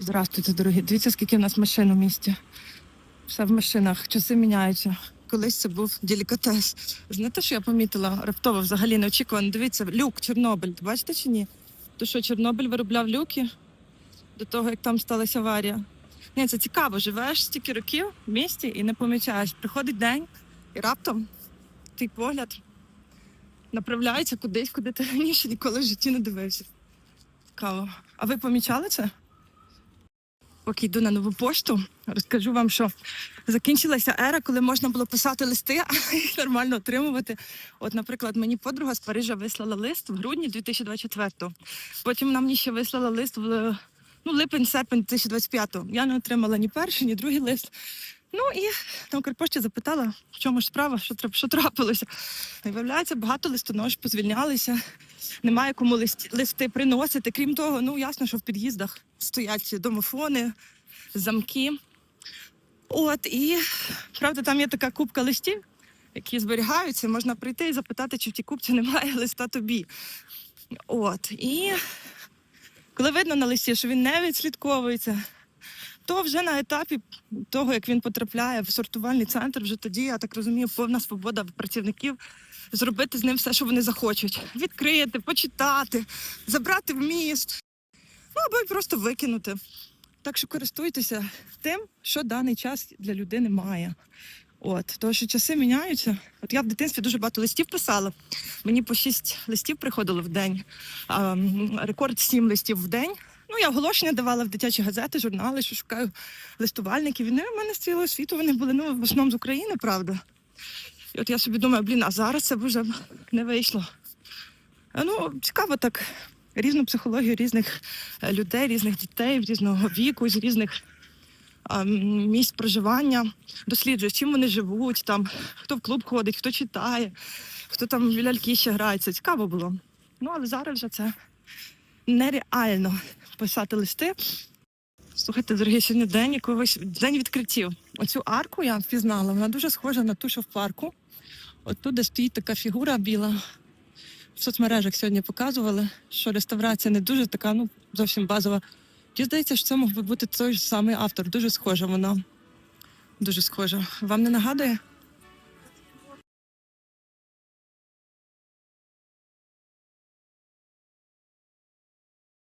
Здравствуйте, дорогі. Дивіться, скільки в нас машин у місті. Все в машинах, часи міняються. Колись це був делікатес. Знаєте, що я помітила раптово, взагалі неочікувано. Дивіться, люк Чорнобиль. Бачите чи ні? То що Чорнобиль виробляв люки до того, як там сталася аварія. Ні, це цікаво. Живеш стільки років в місті і не помічаєш. Приходить день, і раптом твій погляд направляється кудись, куди ти раніше ніколи в житті не дивився. Цікаво. А ви помічали це? Поки йду на нову пошту, розкажу вам, що закінчилася ера, коли можна було писати листи, їх нормально отримувати. От, наприклад, мені подруга з Парижа вислала лист в грудні 2024-го. Потім вона мені ще вислала лист в ну, липень-серпень 2025-го. Я не отримала ні перший, ні другий лист. Ну і на Укрпошті запитала, в чому ж справа, що, що трапилося. Виявляється, багато листонож позвільнялися, немає кому листи, листи приносити. Крім того, ну ясно, що в під'їздах стоять домофони, замки. От і правда, там є така купка листів, які зберігаються. Можна прийти і запитати, чи в тій купці немає листа тобі. От і коли видно на листі, що він не відслідковується, то вже на етапі того, як він потрапляє в сортувальний центр, вже тоді, я так розумію, повна свобода працівників зробити з ним все, що вони захочуть. Відкрити, почитати, забрати в міст, ну або й просто викинути. Так що користуйтеся тим, що даний час для людини має. От, тому що часи міняються. От я в дитинстві дуже багато листів писала. Мені по шість листів приходило в день. А, рекорд сім листів в день. Я оголошення давала в дитячі газети, журнали, що шукаю листувальників. Вони в мене з цілого світу вони були ну, в основному з України, правда. І от я собі думаю, блін, а зараз це б вже не вийшло. Ну, цікаво так. Різну психологію різних е, людей, різних дітей, різного віку, з різних місць проживання. Досліджую, чим вони живуть, там, хто в клуб ходить, хто читає, хто там в ляльки ще грається. Цікаво було. Ну, але зараз вже це нереально писати листи. Слухайте, дорогі, сьогодні день якогось день відкриттів. Оцю арку я впізнала. Вона дуже схожа на ту, що в парку. От де стоїть така фігура біла. В соцмережах сьогодні показували, що реставрація не дуже така, ну зовсім базова. Мені здається, що це мог би бути той ж самий автор. Дуже схожа вона. Дуже схожа. Вам не нагадує?